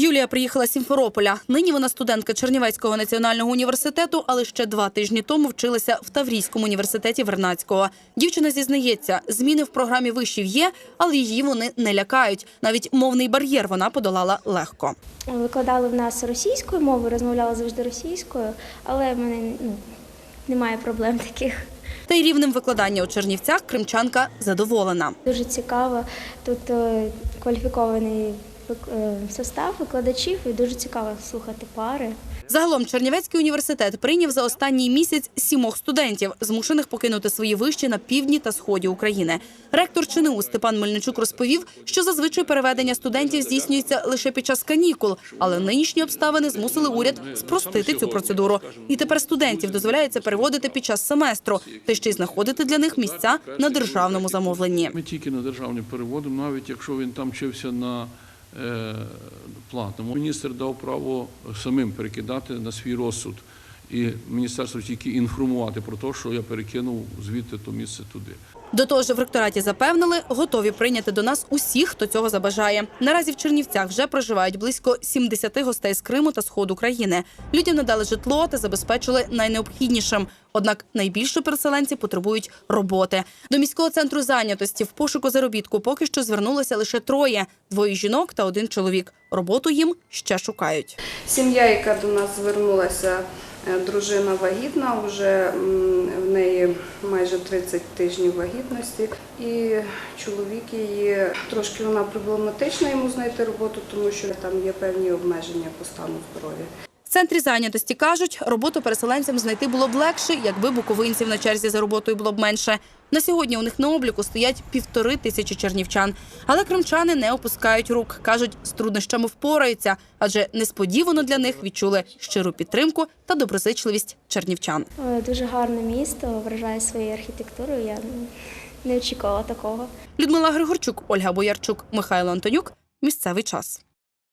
Юлія приїхала з Сімферополя. Нині вона студентка Чернівецького національного університету, але ще два тижні тому вчилася в Таврійському університеті Вернадського. Дівчина зізнається, зміни в програмі вишів є, але її вони не лякають. Навіть мовний бар'єр вона подолала легко. Викладали в нас російською мовою, розмовляла завжди російською, але в мене ну, немає проблем таких. Та й рівнем викладання у Чернівцях кримчанка задоволена. Дуже цікаво. Тут е, кваліфікований состав викладачів і дуже цікаво слухати пари. Загалом Чернівецький університет прийняв за останній місяць сімох студентів, змушених покинути свої виші на півдні та сході України. Ректор ЧНУ Степан Мельничук розповів, що зазвичай переведення студентів здійснюється лише під час канікул, але нинішні обставини змусили уряд спростити цю процедуру. І тепер студентів дозволяється переводити під час семестру, та ще й знаходити для них місця на державному замовленні. Ми тільки на державний переводимо, навіть якщо він там вчився на е, платному. Міністр дав право самим перекидати на свій розсуд. І міністерство тільки інформувати про те, що я перекинув звідти то місце туди. До того ж, в ректораті запевнили, готові прийняти до нас усіх, хто цього забажає. Наразі в Чернівцях вже проживають близько 70 гостей з Криму та сходу країни. Людям надали житло та забезпечили найнеобхіднішим. Однак найбільше переселенці потребують роботи. До міського центру зайнятості в пошуку заробітку поки що звернулося лише троє: двоє жінок та один чоловік. Роботу їм ще шукають. Сім'я, яка до нас звернулася, дружина вагітна, вже в неї майже 30 тижнів вагітності. І чоловік її трошки вона проблематична йому знайти роботу, тому що там є певні обмеження по стану здоров'я. В центрі зайнятості кажуть, роботу переселенцям знайти було б легше, якби буковинців на черзі за роботою було б менше. На сьогодні у них на обліку стоять півтори тисячі чернівчан. Але кримчани не опускають рук. кажуть, з труднощами впораються, адже несподівано для них відчули щиру підтримку та доброзичливість чернівчан. Е, Дуже гарне місто, вражає своєю архітектурою. Я не очікувала такого. Людмила Григорчук, Ольга Боярчук, Михайло Антонюк. Місцевий час.